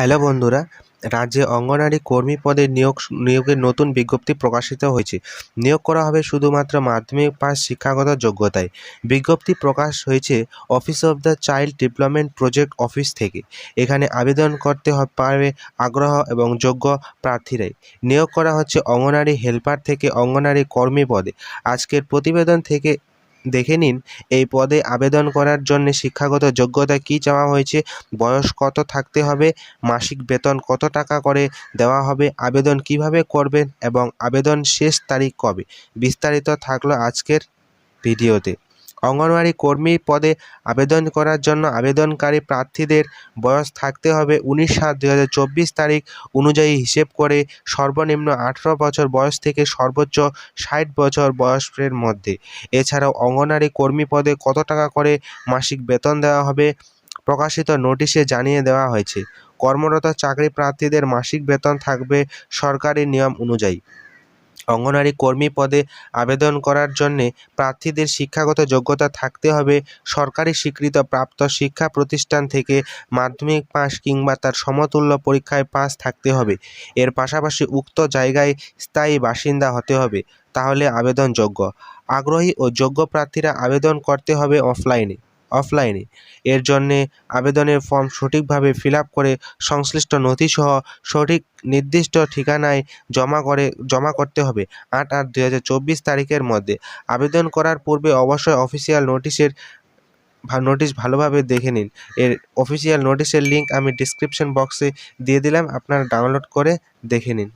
Hello বন্ধুরা, রাজ্যে অঙ্গনারী কর্মী পদে নিয়োগ নিয়োগের নতুন বিজ্ঞপ্তি প্রকাশিত হয়েছে। নিয়োগ করা হবে শুধুমাত্র মাধ্যমিক পাস শিক্ষাগত যোগ্যতায়। বিজ্ঞপ্তি প্রকাশ হয়েছে office of the child development project office থেকে। এখানে আবেদন করতে পারবে আগ্রহ এবং যোগ্য প্রার্থীরাই। নিয়োগ করা হচ্ছে অঙ্গনারী হেল্পার থেকে অঙ্গনারী কর্মী পদে। আজকের প্রতিবেদন থেকে দেখে নিন, এই পদে আবেদন করার জন্য শিক্ষাগত যোগ্যতা কী চাওয়া হয়েছে, বয়স কত থাকতে হবে, মাসিক বেতন কত টাকা করে দেওয়া হবে, আবেদন কীভাবে করবেন এবং আবেদন শেষ তারিখ কবে, বিস্তারিত থাকল আজকের ভিডিওতে। অঙ্গনওয়াড়ি কর্মী পদে আবেদন করার জন্য আবেদনকারী প্রার্থীদের বয়স থাকতে হবে উনিশ সাত দু তারিখ অনুযায়ী হিসেব করে সর্বনিম্ন আঠেরো বছর বয়স থেকে সর্বোচ্চ ষাট বছর বয়সের মধ্যে। এছাড়াও অঙ্গনওয়াড়ি কর্মী পদে কত টাকা করে মাসিক বেতন দেওয়া হবে প্রকাশিত নোটিশে জানিয়ে দেওয়া হয়েছে। কর্মরত চাকরি প্রার্থীদের মাসিক বেতন থাকবে সরকারি নিয়ম অনুযায়ী। অঙ্গনারী কর্মী পদে আবেদন করার জন্যে প্রার্থীদের শিক্ষাগত যোগ্যতা থাকতে হবে। সরকারি স্বীকৃত প্রাপ্ত শিক্ষা প্রতিষ্ঠান থেকে মাধ্যমিক পাস কিংবা তার সমতুল্য পরীক্ষায় পাস থাকতে হবে। এর পাশাপাশি উক্ত জায়গায় স্থায়ী বাসিন্দা হতে হবে, তাহলে আবেদনযোগ্য। আগ্রহী ও যোগ্য প্রার্থীরা আবেদন করতে হবে অফলাইনে। অফলাইনে এর জন্যে আবেদনের ফর্ম সঠিকভাবে ফিল আপ করে সংশ্লিষ্ট নথিসহ সঠিক নির্দিষ্ট ঠিকানায় জমা করে, জমা করতে হবে আট আট দুই হাজার চব্বিশ তারিখের মধ্যে। আবেদন করার পূর্বে অবশ্যই অফিসিয়াল নোটিশের নোটিশ ভালোভাবে দেখে নিন। এর অফিসিয়াল নোটিশের লিঙ্ক আমি ডিসক্রিপশন বক্সে দিয়ে দিলাম। আপনারা ডাউনলোড করে দেখে নিন।